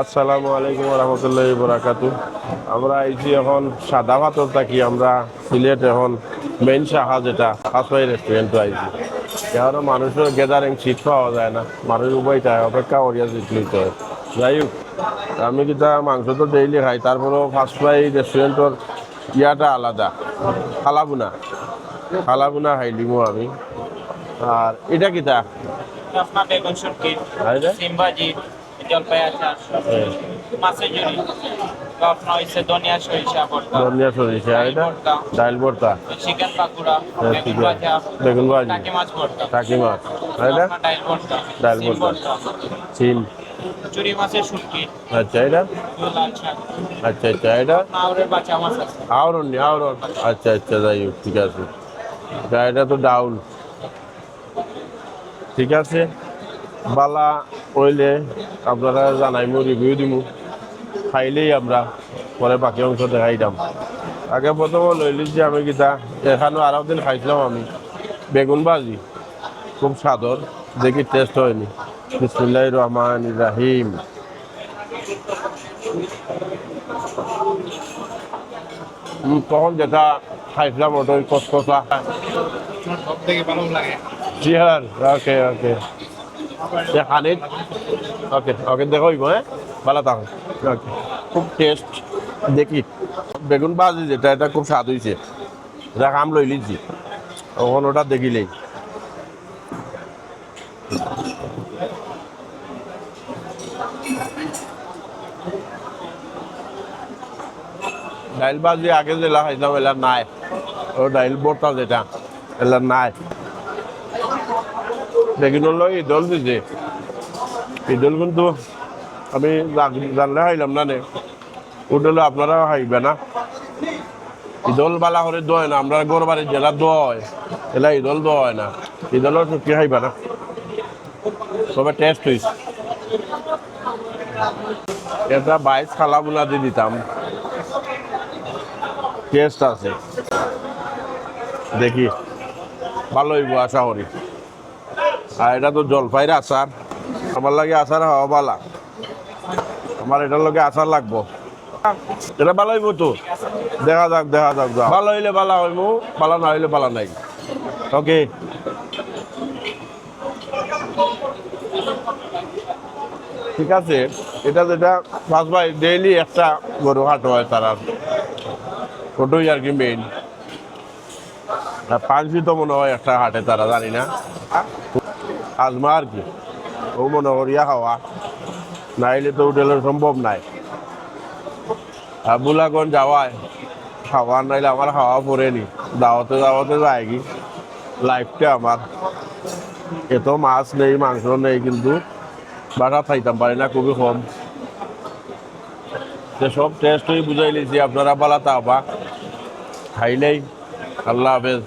আসসালামু আলাইকুম রহমতুল্লাহ বরাকাতু আমরা এই যে এখন সাদা ভাতর থাকি আমরা সিলেট এখন মেইন শাখা যেটা হাসপাই রেস্টুরেন্ট আইছি। এখনও মানুষের গ্যাদারিং সিট পাওয়া যায় না মানুষ উভয়টা অপেক্ষা করিয়া সিট লইতে হয়। যাই হোক আমি কিতা মাংস তো ডেইলি খাই তারপরেও ফার্স্ট ফ্রাই রেস্টুরেন্টর ইয়াটা আলাদা খালাবুনা। খালাবুনা খাইলিমো আমি। আর এটা কিতা? আপনার বেগুন শুটকি আর এটা? সিম ভাজি। জলপাই আচার মাছের ঝুড়ি। আপনার হচ্ছে ধনিয়া সরিষা ভর্তা। ধনিয়া সরিষা এটা ভর্তা। ডাইল ভর্তা। চিকেন পাকুড়া হ্যাঁ, বেগুন ভাজা বেগুন ভাজি। টাকি মাছ ভর্তা। টাকি মাছ। এটা? আপনার ডাইল ভর্তা ডাইল ভর্তা। সিম। চুরি মাছের শুটকি। আচ্ছা এটা? আচ্ছা। আচ্ছা এটা? বাচ্চা মাছ আছে। আচ্ছা আচ্ছা যাই হোক ঠিক আছে। এটা এটা তো ডাউল। ঠিক আছে? বালা কইলে আপনারা জানাইমু রিভিউ দিমু। খাইলেই আমরা পরে বাকি অংশ দেখাই দাম। আগে প্রথমে লইলি যে আমি কিতা এখানেও আরও দিন খাইছিলাম আমি। বেগুন ভাজি খুব স্বাদর দেখি টেস্ট হয়নি। বিসমুল্লাহ রহমান রাহিম তখন যেটা খাইছিলাম ওটা কসকসা থেকে জি হ্যাঁ ওকে ওকে খানিত ওকে ওকে দেখো হ্যাঁ ভালো থাকো ওকে খুব টেস্ট দেখি। বেগুন ভাজি যেটা, এটা খুব স্বাদ হয়েছে এটা খাম লই লিছি। তখন ওটা দেখিলেই। ডাইল ভাজি আগে যেটা খাইছিলাম এলা নাই। ও ডাইল বর্তা যেটা এলা নাই। বেগুনের লগে ইদল দিছে। ইদল কিন্তু আমি জান- জানলে খাইলাম না নে? উঠলে আপনারা খাইবে না? ইদল বালা করে দোয় না, আমরা গোর বাড়ির জেলা দোয়। এলা ইদল দোয় না। ইদলের চুক্তি খাইবে না। তবে টেস্ট হয়েছে এটা বাইশ খালা বুলা দিয়ে দিতাম। টেস্ট আছে। দেখি। ভালো হইব আশা করি। আর এটা তো জলপাইয়ের আচার। আমার লাগে আচার হওয়া ভালা আমার এটার লগে আচার লাগবো। এটা ভালো হইব তো? দেখা যাক দেখা যাক যাক। ভালো হইলে ভালো হইব ভালো না হইলে ভালো নাই। ওকে। ঠিক আছে। এটা যেটা ফার্স্ট ভাই ডেইলি একটা গরু হাট হয় তারা ওটাই আর কি মেইন পাঁচশি তো মনে হয় একটা হাটে তারা, জানি না। আজমা আর কি ও মনে করিয়া খাওয়া নাইলে তো হোটেলের সম্ভব নাই। আর বুলাগঞ্জ যাওয়ায় খাওয়া নাইলে আমার খাওয়া পড়েনি দাওয়াতে দাওয়াতে যায় কি? লাইফটা আমার। এত মাছ নেই, মাংস নেই কিন্তু বাসা খাইতাম পারি না, খুবই কম। সব টেস্ট হয়ে বুঝাই লিছি আপনারা পালা তা বা খাইলেই আল্লাহ হাফেজ।